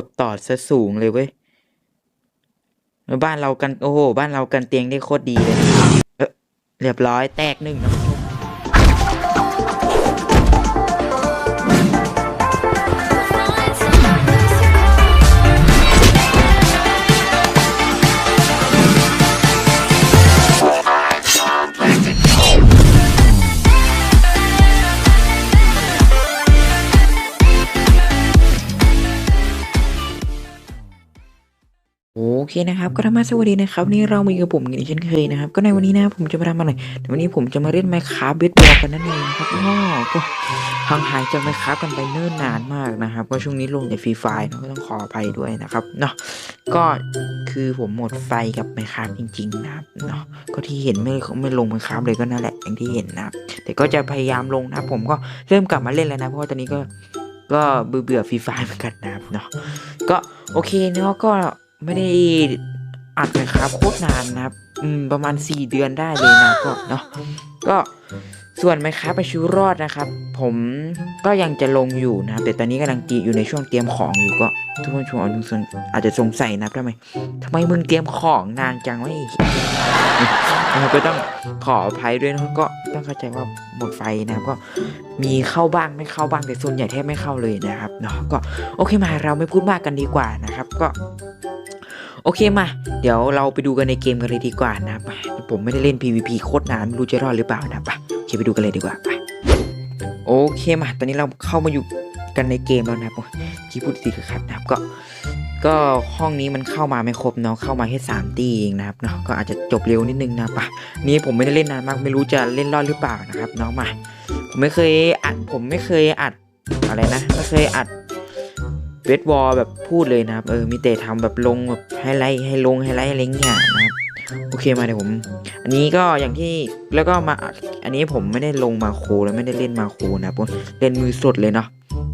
แบบต่อซะสูงเลยเว้ยบ้านเรากันโอ้โหบ้านเรากันเตียงได้โคตรดีเลยเออเรียบร้อยแตกหนึ่งนะ เคนะครับก็ธรรมาสวัสดีนะครับนี่เรามีกับผมกันอีกเช่นเคยนะครับ ก็ในวันนี้นะผมจะมาทำอะไรในวันนี้ผมจะมาเล่นไมค์ค a f t เบสบอลกันนั่นเองครับอ้อก็ห่างหายจากไมค์ค a f t กันไปเนิ่นนานมากนะครับก็ช่วงนี้ลงแต่ฟรีไฟล์นะก็ต้องขออภัยด้วยนะครับเนาะก็คือผมหมดไฟกับไมค์ค a f t จริง ๆ นะครับเนาะก็ที่เห็นไม่ไม่ลงไมค์ค a f t เลยก็นั่นแหละอย่างที่เห็นนะครับแต่ก็จะพยายามลงนะผมก็เริ่มกลับมาเล่นแล้วนะเพราะว่าตอนนี้ก็ก็เบื่อเบื่อฟรีไฟล์เหมือนกันนะครับเนาะก็โอเคเนาะก็ ไม่ได้อัดนะครับโคตรนานนะครับ อืมประมาณ 4 เดือนได้เลยนะก็เนาะก็ส่วนไหมครับไปชีวิตรอดนะครับ ผมก็ยังจะลงอยู่นะครับ แต่ตอนนี้กำลังตีอยู่ในช่วงเตรียมของอยู่ก็ ทุกคนชมอาจจะสงสัยนะครับทำไมทำไมมึงเตรียมของนานจังวะไอ้นะครับก็ต้องขออภัยด้วยนะก็ต้องเข้าใจว่าหมดไฟนะครับก็มีเข้าบ้างไม่เข้าบ้างแต่ส่วนใหญ่แทบไม่เข้าเลยนะครับเนาะก็โอเคมาเราไม่พูดมากกันดีกว่านะครับ ก็ โอเคมา เดี๋ยวเราไปดูกันในเกมกันเลยดีกว่านะไปผมไม่ได้เล่น PVP โคตรนานไม่รู้จะรอดหรือเปล่านะไปโอเคไปดูกันเลยดีกว่าไปโอเคมา ตอนนี้เราเข้ามาอยู่กันในเกมแล้วนะครับที่พูดติดขัดนะครับก็ก็ห้องนี้มันเข้ามาไม่ครบเนาะเข้ามาแค่สามตีเองนะครับเนาะก็อาจจะจบเร็วนิดนึงนะปะนี่ผมไม่ได้เล่นนานมากไม่รู้จะเล่นรอดหรือเปล่านะครับเนาะมาผมไม่เคยอัดผมไม่เคยอัดอะไรนะไม่เคยอัด เวทวอลแบบพูดเลยนะครับ เออมีแต่ทำแบบลงแบบไฮไลท์ให้ลงไฮไลท์อะไรเงี้ยนะครับโอเคมาเดี๋ยวผม อันนี้ก็อย่างที่แล้วก็มาอันนี้ผมไม่ได้ลงมาโคแล้วไม่ได้เล่นมาโคนะครับผมเล่นมือสดเลยเนาะ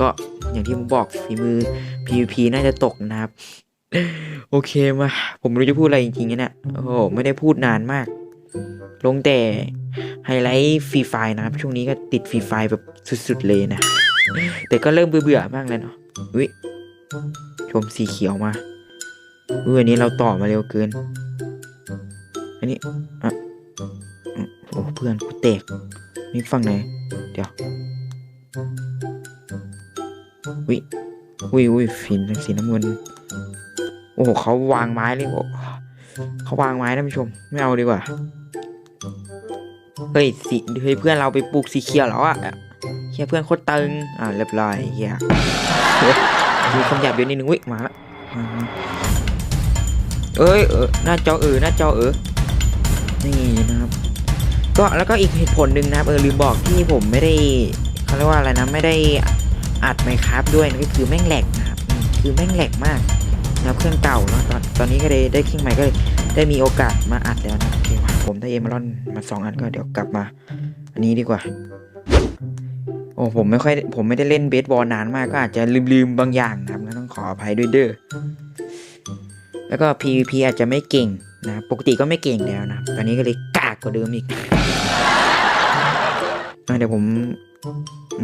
ก็อย่างที่ผมบอกฝีมือ PVP น่าจะตกนะครับ โอเคมา ผมไม่รู้จะพูดอะไรจริงๆเนี่ยโอ้โหไม่ได้พูดนานมาก ลงแต่ไฮไลท์ฟรีไฟนะครับ ช่วงนี้ก็ติดฟรีไฟแบบสุดๆเลยนะ แต่ก็เริ่มเบื่อๆมากแล้วเนาะอุ้ย ชมสีเขียวมาอุ้ยอันนี้เราต่อมาเร็วเกิน อันนี้อะโอ้เพื่อนกูแตกนี่ฝั่งไหน เดี๋ยววิวิวิฟินสีน้ำเงิน โอ้โหเขาวางไม้เลยโอ้เขาวางไม้ท่านผู้ชม ไม่เอาดีกว่า เฮ้ยสีเฮ้ยเพื่อนเราไปปลูกสีเขียวแล้วอะเฮียเพื่อนโคตรตึง อ่าเรียบร้อยเฮีย เฮ้ยมีคำหยาบเยอะนิดนึงวิมาละมามาเอ้ยเออหน้าจอเออหน้าจอเออนี่นะครับ ก็แล้วก็อีกเหตุผลหนึ่งนะครับเออลืมบอกที่ผมไม่ได้เขาเรียกว่าอะไรนะไม่ได้อัดไมค์ครับด้วยนะก็คือแม่งแหลกนะครับอืมคือแม่งแหลกมากนะครับเครื่องเก่าเนาะตอนตอนนี้ก็เลยได้เครื่องใหม่ก็เลยได้มีโอกาสมาอัดแล้วนะโอเคมาผมได้เอมารอนมาสองอันก็เดี๋ยวกลับมา อันนี้ดีกว่าโอ้ผมไม่ค่อยผมไม่ได้เล่นเบสบอลนานมากก็อาจจะลืมลืมๆบางอย่างนะครับก็ต้องขออภัยด้วยเด้อแล้วก็ PVP อาจจะไม่เก่งนะปกติก็ไม่เก่งแล้วนะตอนนี้ก็เลยกากกว่าเดิมอีกเดี๋ยวผม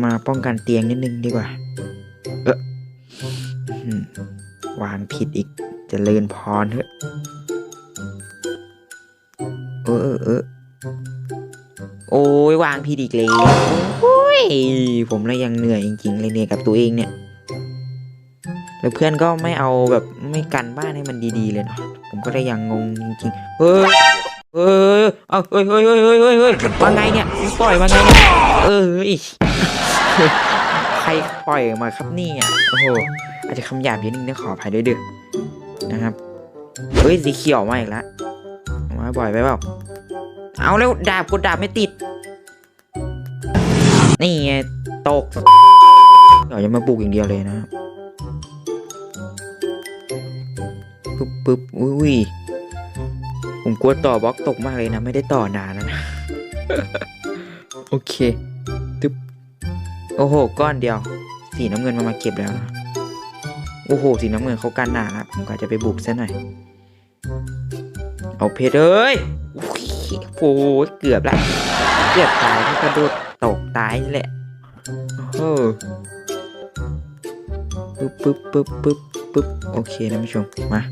มาป้องกันเตียงนิดนึงดีกว่า เออวางผิดอีกจะเลินพรเถอะเออเออ โอ้ยวางผิดอีกเลยโอ้ยผมเลยยังเหนื่อยจริงๆเลยเนี่ยกับตัวเองเนี่ย แล้วเพื่อนก็ไม่เอาแบบไม่กันบ้านให้มันดีๆเลยเนาะผมก็ได้ยังงงจริงๆเฮ้ยเฮ้ยเอาเฮ้ยเฮ้ยเฮ้ยเฮ้ยเฮ้ยเฮ้ยมาไงเนี่ยปล่อยมาไงเนี่ยเอออีใครปล่อยมาครับนี่ยโอ้โหอาจจะคำหยาบเยอะนิดนึงขออภัยด้วยเด้อนะครับเฮ้ยสีเขียวมาอีกแล้วเอามาบ่อยไปเปล่าเอาแล้วดาบกดดาบไม่ติด นี่ไงตกเดี๋ยวจะมาปลูกอย่างเดียวเลยนะครับปึ๊บปึ๊บอุ้ยผมกลัวต่อบล็อกตกมากเลยนะ ไม่ได้ต่อนานแล้วนะโอเคตึ๊บโอ้โห ก้อนเดียว สีน้ำเงินมามาเก็บแล้วนะโอ้โห สีน้ำเงินเขากันหนาครับผมก็จะไปบุกซะหน่อย เอาเพชรเอ้ยอุ๊ยโอ้โห เกือบละ เกือบตายที่กระโดด ตายนี่แหละโอ้ปึ๊บปึ๊บปึ๊บปึ๊บปุ๊บโอเคนะผู้ชมมา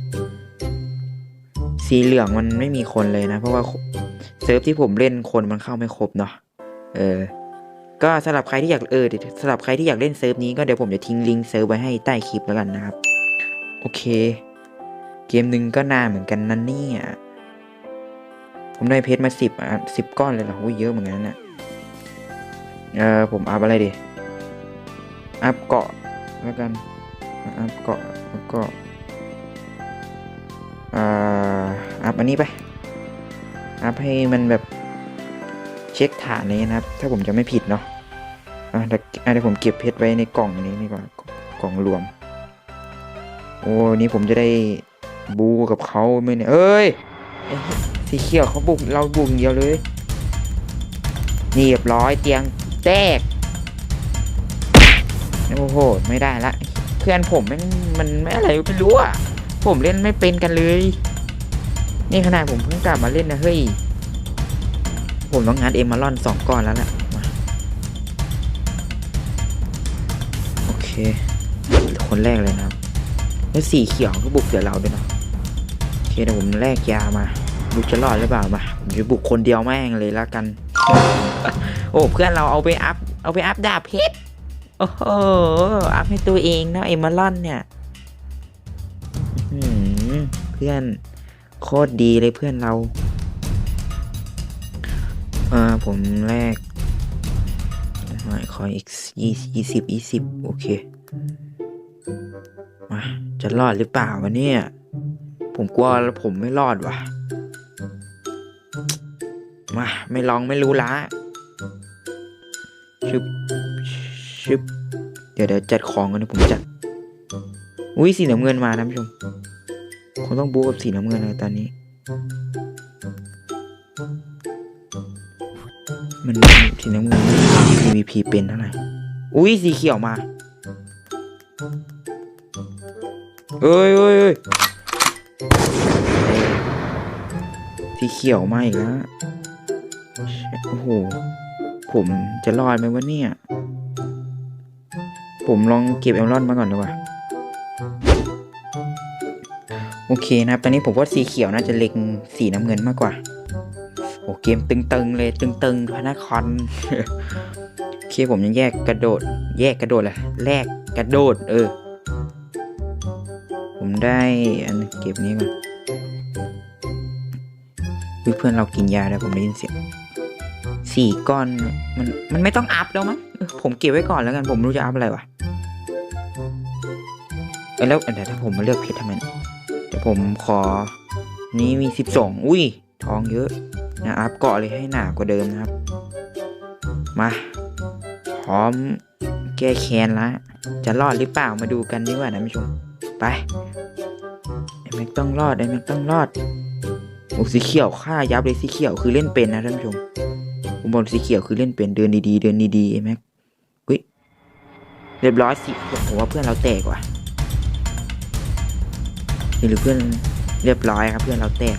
สีเหลืองมันไม่มีคนเลยนะ เพราะว่าเซิร์ฟที่ผมเล่นคนมันเข้าไม่ครบเนาะเออก็สำหรับใครที่อยากเออสำหรับใครที่อยากเล่นเซิร์ฟนี้ก็เดี๋ยวผมจะทิ้งลิงก์เซิร์ฟไว้ให้ใต้คลิปแล้วกันนะครับ โอเค เกมหนึ่งก็นานเหมือนกันนั่นเนี่ยผมได้เพชรมาสิบอะสิบก้อนเลยเหรออุ้ยเยอะเหมือนกันนะ เออผมอัพอะไรดี อัพเกาะแล้วกัน อัพเกาะแล้วก็อ่าอัพอันนี้ไป อัพให้มันแบบเช็คฐานนี้นะครับ ถ้าผมจะไม่ผิดเนาะอะเดี๋ยวผมเก็บเพชรไว้ในกล่องอันนี้ดีกว่ากล่องรวม โอ้นี่ผมจะได้บูกับเขาไหมเนี่ย เอ้ยไอ้สีเขียวเขาบุกเราบุกอย่างเดียวเลย นี่เรียบร้อยเตียง แตกโอ้โห ไม่ได้ละ เพื่อนผมมันมันไม่อะไรไม่รู้อะ ผมเล่นไม่เป็นกันเลย นี่ขนาดผมเพิ่งกลับมาเล่นนะเฮ้ย ผมต้องงานเอมมาลอนสองก้อนแล้วแหละมาโอเค คนแรกเลยนะครับ แล้วสีเขียวก็บุกเดี๋ยวเราด้วยนะโอเคเดี๋ยวผมแลกยามาดูจะรอดหรือเปล่ามาผมจะบุกคนเดียวแม่งเลยละกัน โอ้เพื่อนเราเอาไปอัพ เอาไปอัพดาบเพชร โอ้โห อัพให้ตัวเองนะเอมมาลอนเนี่ยเพื่อนโคตรดีเลยเพื่อนเราเอ่าผมแลกไม่ขออีกยี่ยี่สิบยี่สิบโอเค มาจะรอดหรือเปล่าวะเนี่ย ผมกลัวแล้วผมไม่รอดว่ะ มา ไม่ลองไม่รู้ละ บชึบเดี๋ยวเดี๋ยวจัดของกันนะผมจัด อุ้ยสีน้ำเงินมานะผู้ชมคงต้องบู๊กับสีน้ำเงินเลยตอนนี้ มันสีน้ำเงิน PVP เป็นเท่าไหร่ อุ้ยสีเขียวมาเอ้ยเอ้ยเอ้ยสีเขียวมาอีกแล้วโอ้โห ผมจะรอดไหมวะเนี่ย ผมลองเก็บเอมรอนมาก่อนดีกว่า โอเคนะครับ ตอนนี้ผมว่าสีเขียวน่าจะเล็งสีน้ำเงินมากกว่า โอเกมตึงๆเลยตึงๆพระนครโอเคผมยังแยกกระโดด แยกกระโดดแหละแลกกระโดด เออ ผมได้อันเก็บนี้ก่อนเพื่อนเรากินยาแล้วผมได้ยินเสียง สี่ก้อนมันมันไม่ต้องอัพแล้วมั้งผมเก็บไว้ก่อนแล้วกันผมรู้จะอัพอะไรวะแล้วเดี๋ยวถ้าผมมาเลือกเพชรทำไมเนี่ยเดี๋ยวผมขอ นี่มีสิบสองอุ้ยทองเยอะนะอัพเกาะเลยให้หนากว่าเดิมนะครับ มาพร้อมแก้แค้นละจะรอดหรือเปล่ามาดูกันดีกว่านะผู้ชมไปไอ้แม็กต้องรอดไอ้แม็กต้องรอดโอ้สีเขียวฆ่ายับเลยสีเขียวคือเล่นเป็นนะท่านผู้ชม ผมบอลสีเขียวคือเล่นเป็นเดินดีๆเดินดีๆไอ้แม็กอุ้ยเรียบร้อยสิผมว่าเพื่อนเราแตกว่ะนี่หรือเพื่อนเรียบร้อยครับเพื่อนเราแตก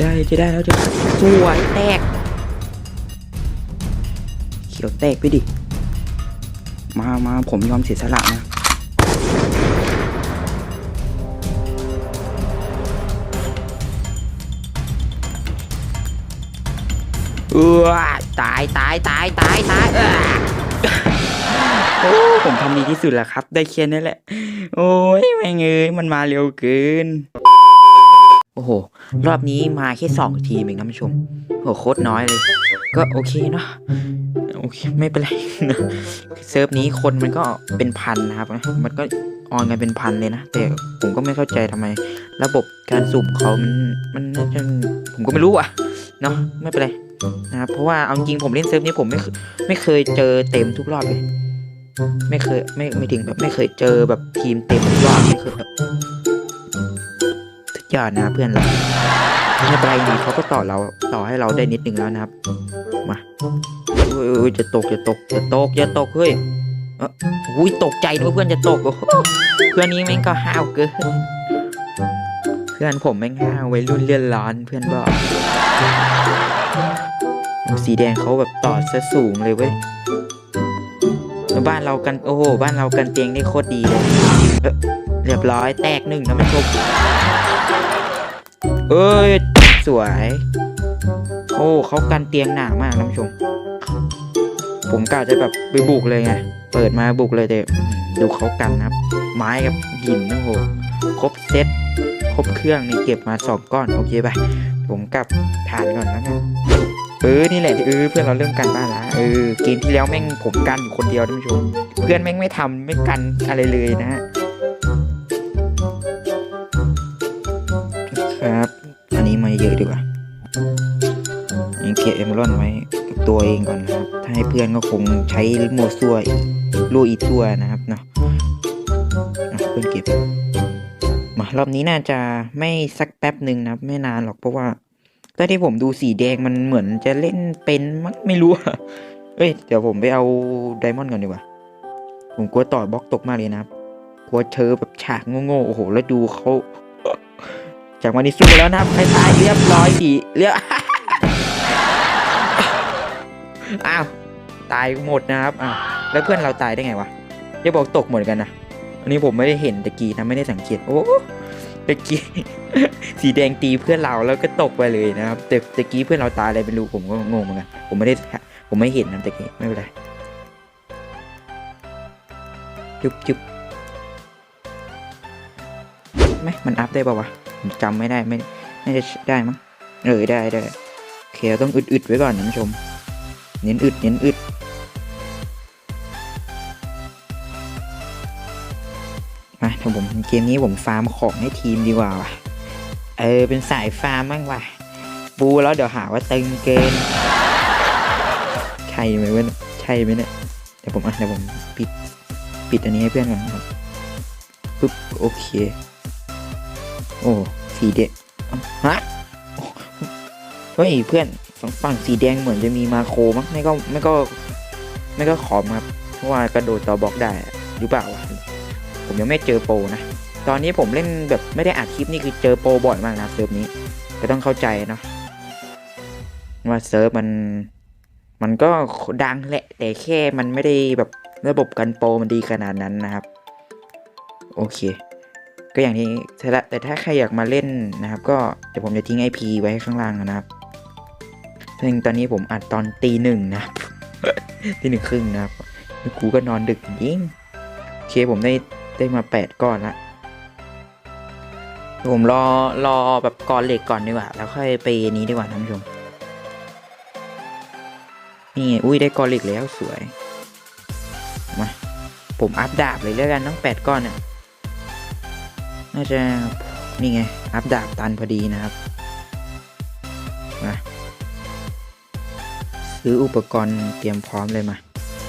ได้จะได้แล้วจะสวยแตก เขียวแตกไปดิ มามาผมยอมเสียสละนะเออตายตายตายตายตายเออโอ้ผมทำดีที่สุดแล้วครับ ได้แค่นี้แหละ โอ้ยแม่งเอ้ยมันมาเร็วเกิน โอ้โห รอบนี้มาแค่สองทีมเองนะผู้ชมโหโคตรน้อยเลย ก็โอเคเนาะโอเคไม่เป็นไรนะเซิร์ฟนี้คนมันก็เป็นพันนะครับ มันก็ออนกันเป็นพันเลยนะ แต่ผมก็ไม่เข้าใจทำไม ระบบการสุ่มเขามันมันผมก็ไม่รู้อะเนาะไม่เป็นไรนะครับเพราะว่าเอาจริงผมเล่นเซิร์ฟนี้ผมไม่เคไม่เคยเจอเต็มทุกรอบเลยไม่เคยไม่ไม่ถึงแบบไม่เคยเจอแบบทีมเต็มทุกรอบไม่เคยแบบ ยอดนะเพื่อนเราไม่เป็นไรดีเขาก็ต่อเราต่อให้เราได้นิดนึงแล้วนะครับ มาอุ้ยอุ้ยจะตกจะตกจะตกจะตกเฮ้ยเอออุ้ยตกใจนึกว่าเพื่อนจะตกโอ้โหเพื่อนนี้แม่งก็ห้าวเกินเพื่อนผมแม่งห้าววัยรุ่นเลี่ยนร้อนเพื่อนบอกสีแดงเขาแบบต่อซะสูงเลยเว้ยแล้วบ้านเรากันโอ้โหบ้านเรากันเตียงได้โคตรดีเลยเออเรียบร้อยแตกหนึ่งนะมันชม เอ้ย สวย โอ้เขากันเตียงหนามากท่านผู้ชม ผมกะจะแบบไปบุกเลยไง เปิดมาบุกเลยแต่ดูเขากันนะครับ ไม้กับหินโอ้โหครบเซตครบเครื่องนี่เก็บมาสองก้อนโอเคไปผมกลับฐานก่อนแล้วกันเออนี่แหละเออเพื่อนเราเริ่มกันบ้านละเออเกมที่แล้วแม่งผมกันอยู่คนเดียวท่านผู้ชม เพื่อนแม่งไม่ทำไม่กันอะไรเลยนะฮะ ครับ อันนี้มาเยอะดีกว่ายังเก็บเอมรอนไว้กับตัวเองก่อนนะครับ ถ้าให้เพื่อนก็คงใช้โมซัวลูอีตัวนะครับเนาะเพื่อนเก็บ มารอบนี้น่าจะไม่สักแป๊บหนึ่งนะไม่นานหรอกเพราะว่าตอนที่ผมดูสีแดงมันเหมือนจะเล่นเป็นมั้งไม่รู้อะเอ้ยเดี๋ยวผมไปเอาไดมอนด์ก่อนดีกว่า ผมกลัวต่อบล็อกตกมากเลยนะครับกลัวเชอแบบฉากโง่ๆโอ้โห แล้วดูเขา จากวันนี้สู้แล้วนะครับใครตายเรียบร้อยสีเรียบอ้าวตายหมดนะครับอ้าวแล้วเพื่อนเราตายได้ไงวะอย่าบอกตกหมดกันนะอันนี้ผมไม่ได้เห็นตะกี้นะไม่ได้สังเกตโอ้ตะกี้สีแดงตีเพื่อนเราแล้วก็ตกไปเลยนะครับแต่ตะกี้เพื่อนเราตายอะไรไม่รู้ผมก็งงเหมือนกันผมไม่ได้ผมไม่เห็นนะตะกี้ไม่เป็นไรจุ๊บจุ๊บไหมมันอัพได้ป่าวะ ผมจำไม่ได้ไม่น่าจะได้มั้งเออได้ได้โอเคเราต้องอึดๆไว้ก่อนนะผู้ชม เน้นอึดเน้นอึดมาถ้าผมเกมนี้ผมฟาร์มของให้ทีมดีกว่าว่ะเออเป็นสายฟาร์มบ้างว่ะบูแล้วเดี๋ยวหาว่าตึงเกินใช่ไหมเว้ยใช่ไหมเนี่ยเดี๋ยวผมอะเดี๋ยวผมปิดปิดอันนี้ให้เพื่อนก่อนครับปึ๊บโอเค อ้สีเด็ดฮะเฮ้ยเพื่อนฝั่งฝั่งสีแดงเหมือนจะมีมาโคมั้งไม่ก็ไม่ก็ไม่ก็ขอมครับเพราะว่ากระโดดต่อบล็อกได้อะหรือเปล่าวะผมยังไม่เจอโปรนะตอนนี้ผมเล่นแบบไม่ได้อัดคลิปนี่คือเจอโปรบ่อยมากนะเซิร์ฟนี้ก็ต้องเข้าใจเนาะว่าเซิร์ฟมันมันก็ดังแหละ แต่แค่มันไม่ได้แบบระบบกันโปรมันดีขนาดนั้นนะครับ โอเค ก็อย่างนี้แต่ละแต่ถ้าใครอยากมาเล่นนะครับ ก็เดี๋ยวผมจะทิ้ง IP ไว้ข้างล่างนะครับซึ่งตอนนี้ผมอัดตอนตีหนึ่งนะตีหนึ่งครึ่งนะครับกูก็นอนดึกจริงโอเคผมได้ได้มาแปดก้อนละผมรอรอแบบก้อนเหล็กก่อนดีกว่า แล้วค่อยไปนี้ดีกว่าท่านผู้ชมนี่อุ้ยได้ก้อนเหล็กแล้วสวยมาผมอัพดาบเลยแล้วกันต้องแปดก้อนเนี่ย น่าจะนี่ไง อัพดาบตันพอดีนะครับมาซื้ออุปกรณ์เตรียมพร้อมเลยมา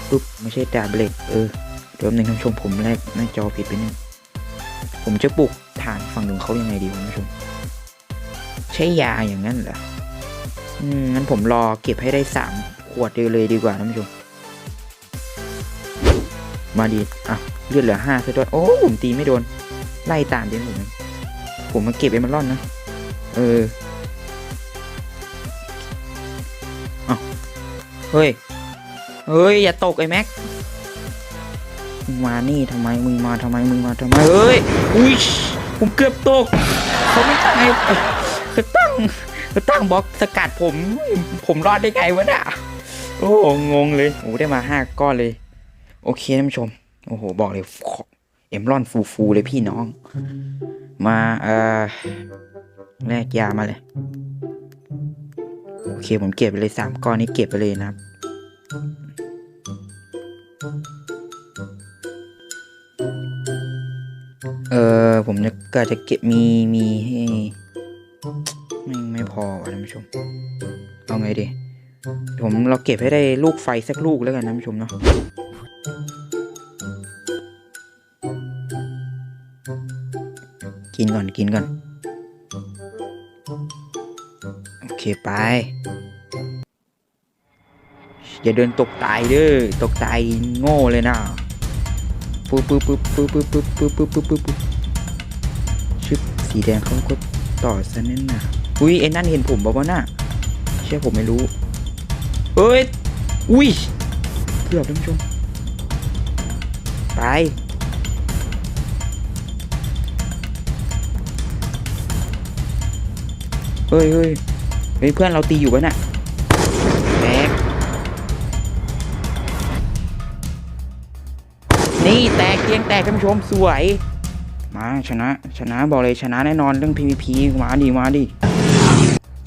ปุ๊บไม่ใช่ดาบเหล็กเออเดี๋ยวหนึ่งท่านชมผมแรกหน้าจอผิดไปหนึ่งผมจะปลุกฐานฝั่งหนึ่งเขายังไงดีคุณผู้ชม ใช้ยาอย่างนั้นเหรออืมงั้นผมรอเก็บให้ได้สามขวดเดียวเลยดีกว่าท่านผู้ชมมาดีอะเลือดเหลือห้าซะด้วยโอ้ผมตีไม่โดน ไล่ตามเดี๋ยวผมผมมาเก็บเอมอลอนนะ เออเอเฮ้ย เฮ้ย อย่าตกไอ้แม็ก มึงมานี่ทำไม มึงมาทำไม มึงมาทำไม เฮ้ย อุ้ย ผมเกือบตก เขาไม่ตั้งไงเขาตั้งเขาตั้งบล็อกสกัดผม ผมรอดได้ไงวะเนี่ยโอ้งงเลย โอ้ได้มาห้าก้อนเลย โอเคท่านผู้ชม โอ้โห บอกเลย เอ็มรอนฟูฟูเลยพี่น้อง มาเอ่อแลกยามาเลย โอเคผมเก็บไปเลยสามก้อนนี้เก็บไปเลยนะครับเออผมจะก็จะเก็บมีมีให้ไม่ไม่พอวะท่านผู้ชม เอาไงดี ผมเราเก็บให้ได้ลูกไฟสักลูกแล้วกันท่านผู้ชมเนาะ กินก่อนกินก่อน โอเคไป อย่าเดินตกตายเด้อตกตายโง่เลยนะปุ๊บปุ๊บปุ๊บปุ๊บปุ๊บปุ๊บปุ๊บปุ๊บปุ๊บปุ๊บชึบสีแดงเขาก็ต่อซะนั่นน่ะอุ้ยไอ้นั่นเห็นผมบอกว่าน่ะเชื่อผมไม่รู้เอ้ยอุ้ยเกือบท่านผู้ชมไป เฮ้ยเฮ้ยเฮ้ยเพื่อนเราตีอยู่ปะน่ะแตกนี่แตกเตียงแตกท่านผู้ชมสวย มาชนะชนะบอกเลยชนะแน่นอนเรื่อง PVP มาดิมาดิ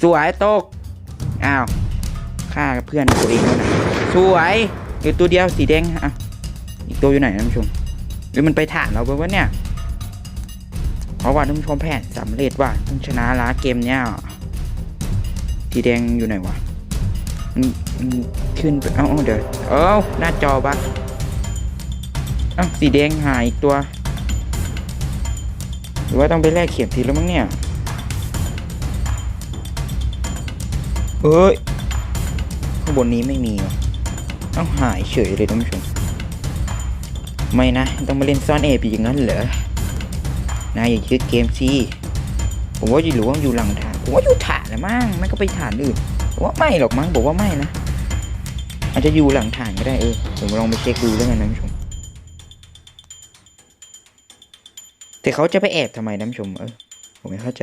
สวยตกอ้าวฆ่าเพื่อนตัวเองแล้วนะสวยอยู่ตัวเดียวสีแดงอะอีกตัวอยู่ไหนท่านผู้ชมหรือมันไปฐานเราไปวะเนี่ยเพราะว่าท่านผู้ชมแผนสำเร็จว่ะต้องชนะล้าเกมเนี้ย สีแดงอยู่ไหนวะมันมันขึ้นไปเอ้าเดี๋ยวเอ้าหน้าจอบักเอ้าสีแดงหายอีกตัว หรือว่าต้องไปแลกเข็มทีแล้วมั้งเนี่ยเอ้ยข้างบนนี้ไม่มีต้องหายเฉยเลยท่านผู้ชมไม่นะ ต้องมาเล่นซ่อนเอบอย่างนั้นเหรอนายอย่าคิดเกมสิผมว่าอยู่หรือว่าอยู่หลังฐานผมว่าอยู่ฐาน แหละมั้งไม่ก็ไปฐานอื่นว่าไม่หรอกมั้งบอกว่าไม่นะอาจจะอยู่หลังฐานก็ได้เออผมลองไปเช็คดูแล้วกันนะท่านผู้ชมแต่เขาจะไปแอบทำไมน้ำชมเออผมไม่เข้าใจ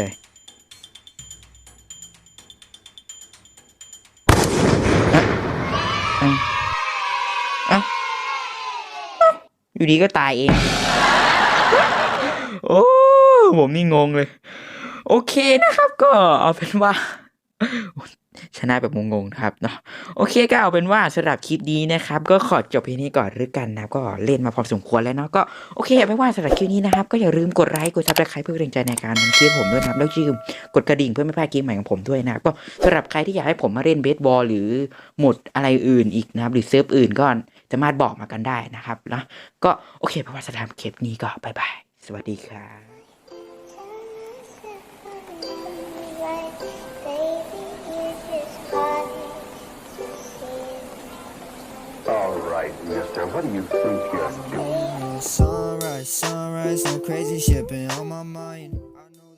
อะอ้าเอ้าเอ้าอยู่ดีก็ตายเอง โอ้ ผมนี่งงเลย โอเคนะครับก็เอาเป็นว่าชนะแบบงงๆครับเนาะโอเคก็เอาเป็นว่าสำหรับคลิปนี้นะครับ ก็ขอจบเพียงนี้ก่อนหรือกันนะก็เล่นมาพอสมควรแล้วเนาะก็โอเคไม่ว่าสำหรับคลิปนี้นะครับ ก็อย่าลืมกดไลค์กดซับสไครป์เพื่อเป็นกำลังใจในการทำคลิปผมด้วยนะครับแล้วอย่าลืมกดกระดิ่งเพื่อไม่พลาดคลิปใหม่ของผมด้วยนะครับก็สำหรับใครที่อยากให้ผมมาเล่นเบสบอลหรือหมดอะไรอื่นอีกนะครับหรือเซิร์ฟอื่นก็สามารถบอกมากันได้นะครับนะก็โอเคไม่ว่าสำหรับคลิปนี้ก็บายบายสวัสดีครับ right, mister. What do you think you're doing? Sunrise, sunrise, some crazy shit been on my mind.